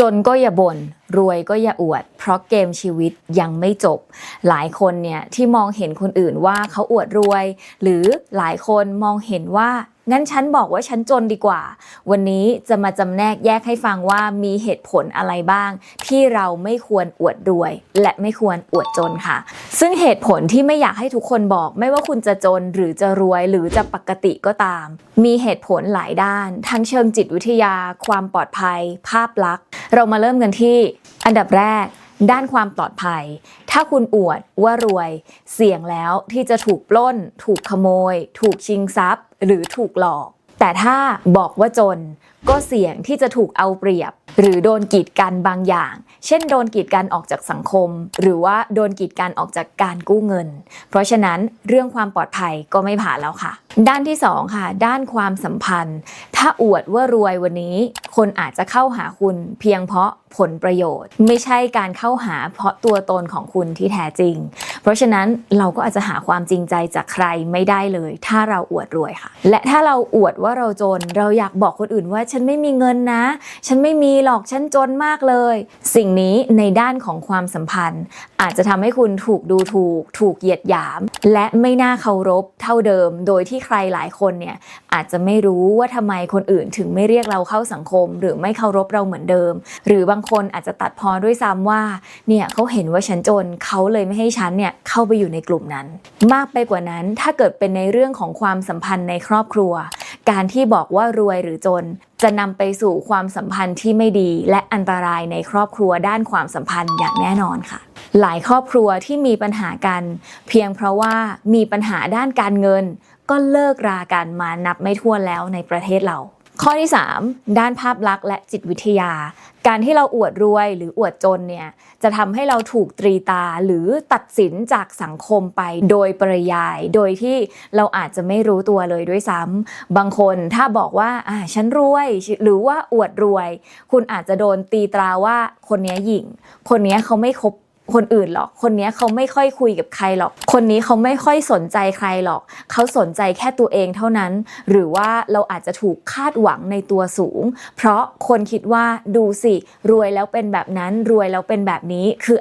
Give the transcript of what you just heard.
จนก็อย่าบน่นรวยก็อย่าอวด เพราะเกมชีวิตยังไม่จบ หลายคนเนี่ยที่มองเห็นคนอื่นว่าเขาอวดรวย หรือหลายคนมองเห็นว่า งั้นฉันบอกว่าฉันจนดีกว่า วันนี้จะมาจำแนกแยกให้ฟังว่ามีเหตุผลอะไรบ้าง ที่เราไม่ควรอวดรวย และไม่ควรอวดจนค่ะ ซึ่งเหตุผลที่ไม่อยากให้ทุกคนบอก ไม่ว่าคุณจะจนหรือจะรวยหรือจะปกติก็ตาม มีเหตุผลหลายด้าน ทั้งเชิงจิตวิทยา ความปลอดภัย ภาพลักษณ์ เรามาเริ่มกันที่อันดับแรกด้านความปลอดภัย ถ้าคุณอวดว่ารวย เสี่ยงแล้วที่จะถูกปล้น ถูกขโมย ถูกชิงทรัพย์ หรือถูกหลอก แต่ถ้าบอกว่าจนก็เสี่ยงที่จะถูกเอาเปรียบ หรือโดนกีดกันบางอย่าง เช่นโดนกีดกันออกจากสังคม หรือว่าโดนกีดกันออกจากการกู้เงิน เพราะฉะนั้นเรื่องความปลอดภัยก็ไม่ผ่านแล้วค่ะ ด้านที่สองค่ะ ด้านความสัมพันธ์ ถ้าอวดว่ารวยวันนี้ คนอาจจะเข้าหาคุณเพียงเพราะผลประโยชน์ ไม่ใช่การเข้าหาเพราะตัวตนของคุณที่แท้จริง เพราะฉะนั้นเราก็อาจจะหาความจริงใจจากใครไม่ได้เลย ถ้าเราอวดรวยค่ะ และถ้าเราอวดว่าเราจน เราอยากบอกคนอื่นว่าฉันไม่มีเงินนะ ฉันไม่มีหรอกฉันจนมากเลย สิ่งนี้ในด้านของความสัมพันธ์ อาจจะทำให้คุณถูกดูถูก ถูกเหยียดหยาม และไม่น่าเคารพเท่าเดิม โดยที่ใครหลายคนเนี่ยอาจจะไม่รู้ว่าทำไมคนอื่นถึงไม่เรียกเราเข้าสังคม หรือไม่เคารพเราเหมือนเดิม หรือบางคนอาจจะตัดพอด้วยซ้ำว่าเนี่ยเขาเห็นว่าฉันจนเขาเลยไม่ให้ฉันเนี่ยเข้าไปอยู่ในกลุ่มนั้น มากไปกว่านั้นถ้าเกิดเป็นในเรื่องของความสัมพันธ์ในครอบครัว การที่บอกว่ารวยหรือจน จะนำไปสู่ความสัมพันธ์ที่ไม่ดี และอันตรายในครอบครัวด้านความสัมพันธ์อย่างแน่นอนค่ะ หลายครอบครัวที่มีปัญหากัน เพียงเพราะว่ามีปัญหาด้านการเงิน ก็เลิกรากันมานับไม่ถ้วนแล้วในประเทศเรา ข้อที่ 3 ด้านภาพลักษณ์และจิตวิทยา การที่เราอวดรวยหรืออวดจนเนี่ยจะทำให้เราถูกตรีตาหรือตัดสินจากสังคมไปโดยปริยาย โดยที่เราอาจจะไม่รู้ตัวเลยด้วยซ้ำบางคนถ้าบอกว่าอ่าฉันรวยหรือว่าอวดรวย คุณอาจจะโดนตีตราว่าคนนี้หยิ่ง คนนี้เขาไม่คบ คนอื่นหรอก คนนี้เขาไม่ค่อยคุยกับใครหรอก คนนี้เขาไม่ค่อยสนใจใครหรอก เขาสนใจแค่ตัวเองเท่านั้น หรือว่าเราอาจจะถูกคาดหวังในตัวสูง เพราะคนคิดว่าดูสิ รวยแล้วเป็นแบบนั้น รวยแล้วเป็นแบบนี้ คือ